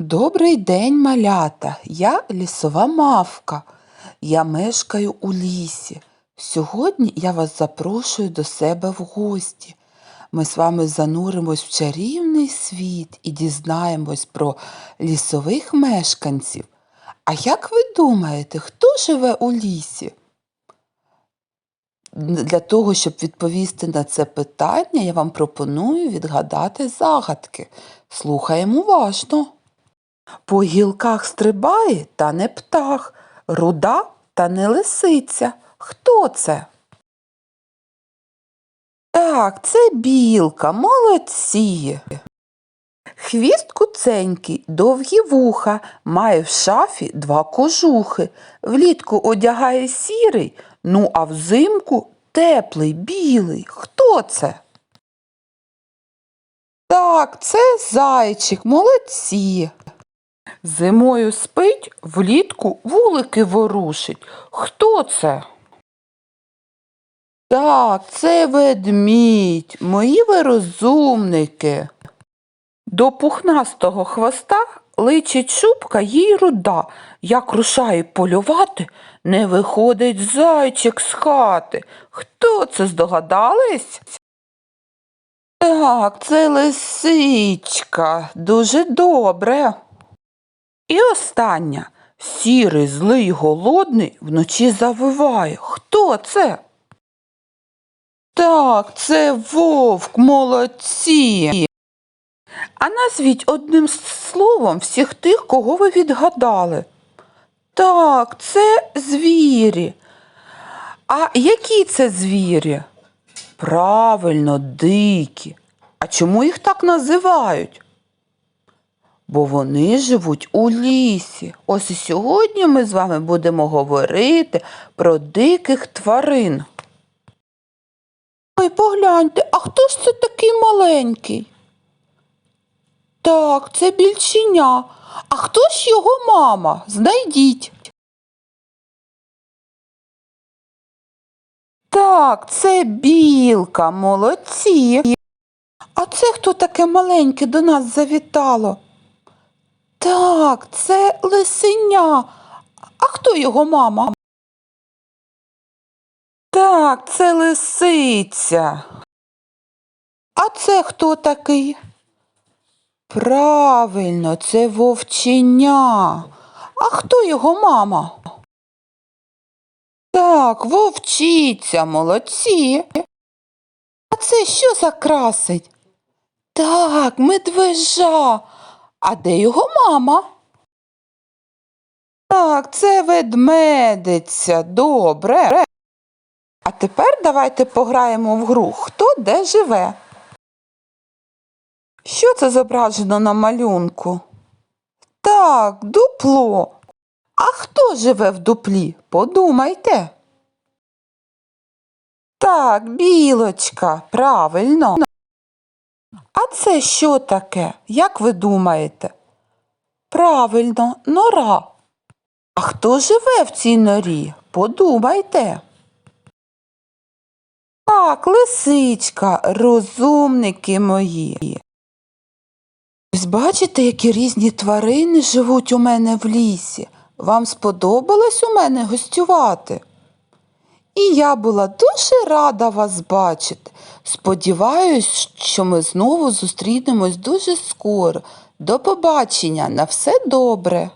Добрий день, малята! Я лісова мавка. Я мешкаю у лісі. Сьогодні я вас запрошую до себе в гості. Ми з вами зануримось в чарівний світ і дізнаємось про лісових мешканців. А як ви думаєте, хто живе у лісі? Для того, щоб відповісти на це питання, я вам пропоную відгадати загадки. Слухаємо уважно. По гілках стрибає, та не птах, руда та не лисиця. Хто це? Так, це білка, молодці. Хвіст куценький, довгі вуха, має в шафі два кожухи. Влітку одягає сірий, ну а взимку теплий, білий. Хто це? Так, це зайчик, молодці. Зимою спить, влітку вулики ворушить. Хто це? Так, це ведмідь, мої ви розумники. До пухнастого хвоста личить шубка їй руда. Як рушає полювати, не виходить зайчик з хати. Хто це здогадались? Так, це лисичка. Дуже добре. І остання. Сірий, злий, голодний вночі завиває. Хто це? Так, це вовк, молодці. А назвіть одним словом всіх тих, кого ви відгадали. Так, це звірі. А які це звірі? Правильно, дикі. А чому їх так називають? Бо вони живуть у лісі. Ось і сьогодні ми з вами будемо говорити про диких тварин. Ой, погляньте, а хто ж це такий маленький? Так, це більченя. А хто ж його мама? Знайдіть. Так, це білка, молодці. А це хто таке маленьке до нас завітало? Так, це лисеня. А хто його мама? Так, це лисиця. А це хто такий? Правильно, це вовченя. А хто його мама? Так, вовчиця, молодці. А це що за красить? Так, медвежа. А де його мама? Так, це ведмедиця. Добре. А тепер давайте пограємо в гру Хто де живе. Що це зображено на малюнку? Так, дупло. А хто живе в дуплі? Подумайте. Так, білочка, правильно. А це що таке? Як ви думаєте? Правильно, нора. А хто живе в цій норі? Подумайте. Так, лисичка, розумники мої. Ось бачите, які різні тварини живуть у мене в лісі. Вам сподобалось у мене гостювати? І я була дуже рада вас бачити. Сподіваюсь, що ми знову зустрінемось дуже скоро. До побачення, на все добре.